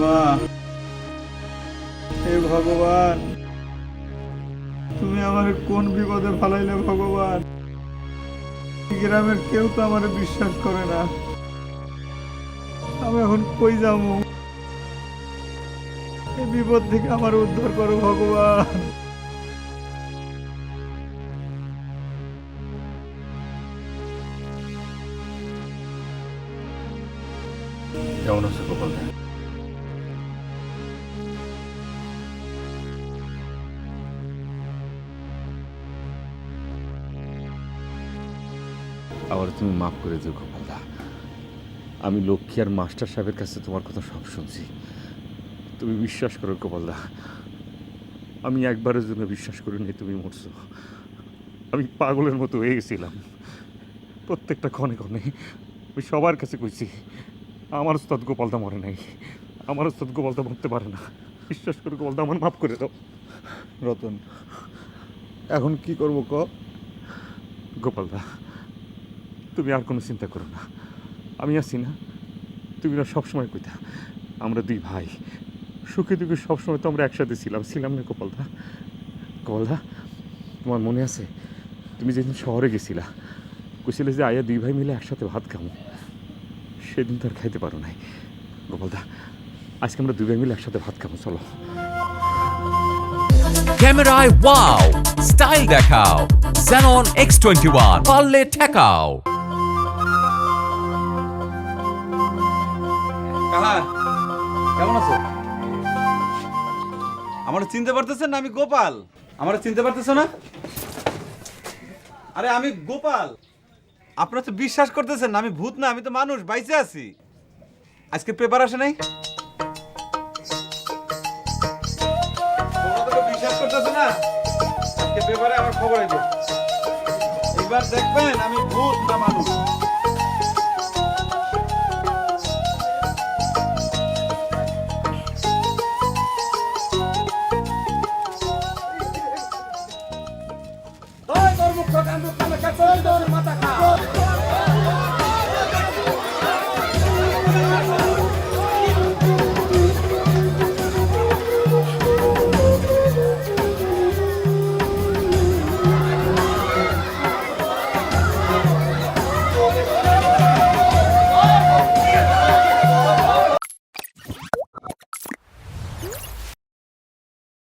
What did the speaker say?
বাবা। হে ভগবান, তুমি আমার কোন বিপদে ফালাইলে ভগবান? গ্রামের কেউ তো আমার বিশ্বাস করে না। আমি এখন কই যাব? এই বিপদ থেকে আমার উদ্ধার করো ভগবান। কেমন আছে গোপাল আবার তুমি মাফ করে দিও গোপালদা। আমি লক্ষ্মী আর মাস্টার সাহেবের কাছে তোমার কথা সব শুনছি। তুমি বিশ্বাস করো গোপালদা আমি একবারের জন্য বিশ্বাস করিনি তুমি মরছো। আমি পাগলের মতো হয়ে গেছিলাম। প্রত্যেকটা ক্ষণে ক্ষণে আমি সবার কাছে কইছি আমার উস্তাদ গোপালদা মরে নাই আমার উস্তাদ গোপালদা মরতে পারে না। বিশ্বাস করে গোপালদা আমার মাফ করে দাও। রতন এখন কি করব ক গোপালদা তুমি আর কোনো চিন্তা করো না। আমি আছি না। তুমি না সবসময় কইতা, আমরা দুই ভাই। সুখে দুঃখে সবসময় তো আমরা একসাথে ছিলাম। ছিলাম না গোপালদা গোপালদা তোমার মনে আছে? তুমি যেদিন শহরে গেছিলা, কইছিলে যে আয়া দুই ভাই মিলে একসাথে ভাত খামো। সেদিন তো আর খাইতে পারো নাই। গোপালদা আজকে আমরা দুই ভাই মিলে একসাথে ভাত খাব চলো। ক্যামেরায় ওয়াও, স্টাইল দেখাও, Xenon X21 পারলে ঠেকাও। আমি আপনারা তো বিশ্বাস করতেছেন আমি ভূত না, আমি তো মানুষ বাইসে আছি। আজকে পেপার আসে নাই? বিশ্বাস করতেছো না? পেপারে আমার খবর এবার দেখবেন আমি ভূত না মানুষ। মুখ কান্দু কামে কাছে মাথা খা